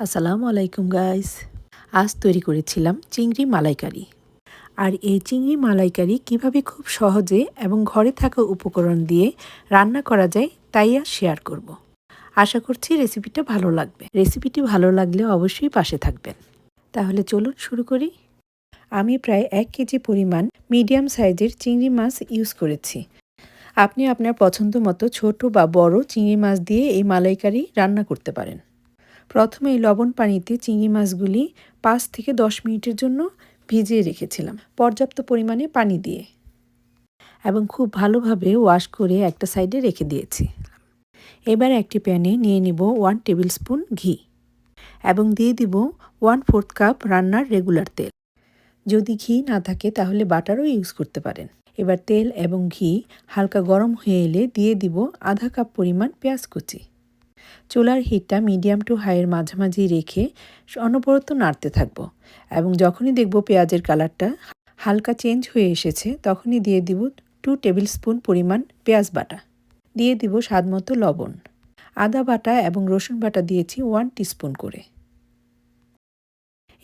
আসসালামু আলাইকুম গাইস আজ তৈরি করেছিলাম চিংড়ি মালাইকারি। আর এই চিংড়ি মালাইকারি কীভাবে খুব সহজে এবং ঘরে থাকা উপকরণ দিয়ে রান্না করা যায়, তাই আর শেয়ার করব। আশা করছি রেসিপিটা ভালো লাগবে। রেসিপিটি ভালো লাগলে অবশ্যই পাশে থাকবেন। তাহলে চলুন শুরু করি। আমি প্রায় এক কেজি পরিমাণ মিডিয়াম সাইজের চিংড়ি মাছ ইউজ করেছি। আপনি আপনার পছন্দ মতো ছোট বা বড় চিংড়ি মাছ দিয়ে এই মালাইকারি রান্না করতে পারেন। প্রথমে লবণ পানিতে চিংড়ি মাছগুলি পাঁচ থেকে দশ মিনিটের জন্য ভিজিয়ে রেখেছিলাম, পর্যাপ্ত পরিমাণে পানি দিয়ে এবং খুব ভালোভাবে ওয়াশ করে একটা সাইডে রেখে দিয়েছি। এবার একটি প্যানে নিয়ে নিব ওয়ান টেবিল স্পুন ঘি এবং দিয়ে দিব ওয়ান ফোর্থ কাপ রান্নার রেগুলার তেল। যদি ঘি না থাকে তাহলে বাটারও ইউজ করতে পারেন। এবার তেল এবং ঘি হালকা গরম হয়ে এলে দিয়ে দিব আধা কাপ পরিমাণ পেঁয়াজ কুচি। চুলার হিটটা মিডিয়াম টু হাইয়ের মাঝামাঝি রেখে অনবরত নাড়তে থাকব। এবং যখনই দেখব পেঁয়াজের কালারটা হালকা চেঞ্জ হয়ে এসেছে, তখনই দিয়ে দিব টু টেবিল স্পুন পরিমাণ পেঁয়াজ বাটা। দিয়ে দিব স্বাদমতো লবণ। আদা বাটা এবং রসুন বাটা দিয়েছি ওয়ান টিস্পুন করে।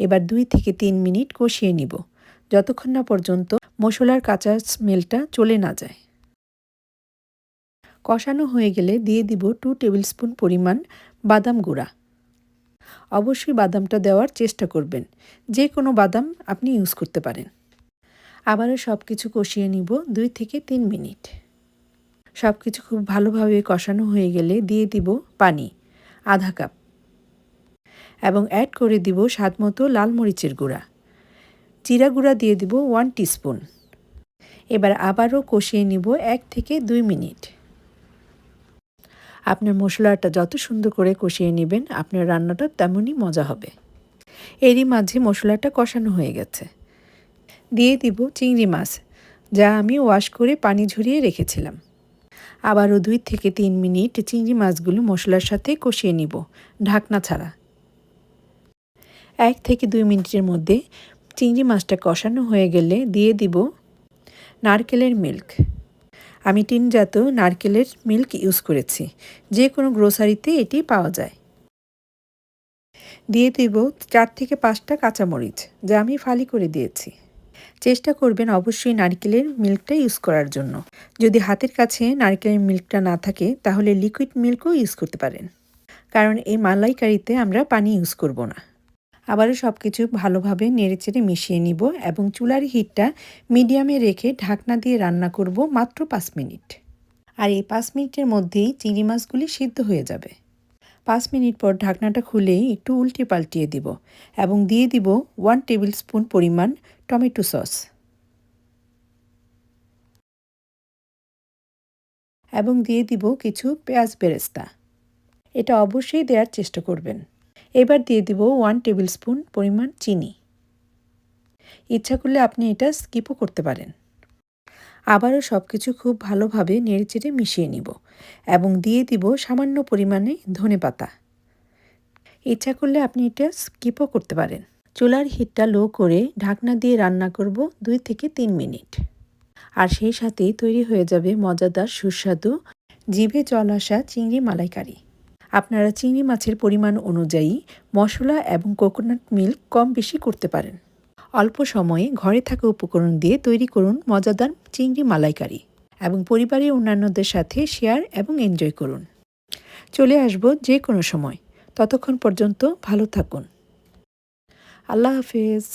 এবার দুই থেকে তিন মিনিট কষিয়ে নিব। যতক্ষণ না পর্যন্ত মশলার কাঁচা স্মেলটা চলে না যায়। কষানো হয়ে গেলে দিয়ে দিব টু টেবিল স্পুন পরিমাণ বাদাম গুঁড়া। অবশ্যই বাদামটা দেওয়ার চেষ্টা করবেন। যে কোনো বাদাম আপনি ইউজ করতে পারেন। আবারও সব কিছু কষিয়ে নিব দুই থেকে তিন মিনিট। সব কিছু খুব ভালোভাবে কষানো হয়ে গেলে দিয়ে দিব পানি, আধা কাপ। এবং অ্যাড করে দিব স্বাদ মতো লাল মরিচের গুঁড়া। জিরা গুঁড়া দিয়ে দিব ওয়ান টিস্পুন এবার আবারও কষিয়ে নিব এক থেকে দুই মিনিট। আপনার মশলাটা যত সুন্দর করে কষিয়ে নেবেন, আপনার রান্নাটা তেমনই মজা হবে। এরই মাঝে মশলাটা কষানো হয়ে গেছে। দিয়ে দিব চিংড়ি মাছ, যা আমি ওয়াশ করে পানি ঝরিয়ে রেখেছিলাম। আবারও দুই থেকে তিন মিনিট চিংড়ি মাছগুলো মশলার সাথে কষিয়ে নিব, ঢাকনা ছাড়া। এক থেকে দুই মিনিটের মধ্যে চিংড়ি মাছটা কষানো হয়ে গেলে দিয়ে দিব নারকেলের মিল্ক। আমি টিনজাত নারকেলের মিল্ক ইউজ করেছি। যে কোনো গ্রোসারিতে এটি পাওয়া যায়। দিয়ে দেব চার থেকে পাঁচটা কাঁচামরিচ, যা আমি ফালি করে দিয়েছি। চেষ্টা করবেন অবশ্যই নারকেলের মিল্কটা ইউজ করার জন্য। যদি হাতের কাছে নারকেলের মিল্কটা না থাকে, তাহলে লিকুইড মিল্কও ইউজ করতে পারেন। কারণ এই মালাইকারিতে আমরা পানি ইউজ করব না। আবারও সব কিছু ভালোভাবে নেড়েচেড়ে মিশিয়ে নিব এবং চুলার হিটটা মিডিয়ামে রেখে ঢাকনা দিয়ে রান্না করব মাত্র পাঁচ মিনিট। আর এই পাঁচ মিনিটের মধ্যেই চিংড়ি মাছগুলি সিদ্ধ হয়ে যাবে। পাঁচ মিনিট পর ঢাকনাটা খুলে একটু উল্টে পাল্টিয়ে দিব এবং দিয়ে দিব ওয়ান টেবিল স্পুন পরিমাণ টমেটো সস। এবং দিয়ে দিব কিছু পেঁয়াজ বেরেস্তা। এটা অবশ্যই দেওয়ার চেষ্টা করবেন। এবার দিয়ে দিব ওয়ান টেবিল স্পুন পরিমাণ চিনি। ইচ্ছা করলে আপনি এটা স্কিপও করতে পারেন। আবারও সব কিছু খুব ভালোভাবে নেড়েচেড়ে মিশিয়ে নিব এবং দিয়ে দিব সামান্য পরিমাণে ধনে পাতা। ইচ্ছা করলে আপনি এটা স্কিপও করতে পারেন। চুলার হিটটা লো করে ঢাকনা দিয়ে রান্না করব দুই থেকে তিন মিনিট। আর সেই সাথেই তৈরি হয়ে যাবে মজাদার সুস্বাদু, জিভে জল আসা চিংড়ি মালাইকারি। আপনারা চিংড়ি মাছের পরিমাণ অনুযায়ী মশলা এবং কোকোনাট মিল্ক কম বেশি করতে পারেন। অল্প সময়ে ঘরে থাকা উপকরণ দিয়ে তৈরি করুন মজাদার চিংড়ি মালাইকারি এবং পরিবারের অন্যান্যদের সাথে শেয়ার এবং এনজয় করুন। চলে আসব যে কোনো সময়। ততক্ষণ পর্যন্ত ভালো থাকুন। আল্লাহ হাফেজ।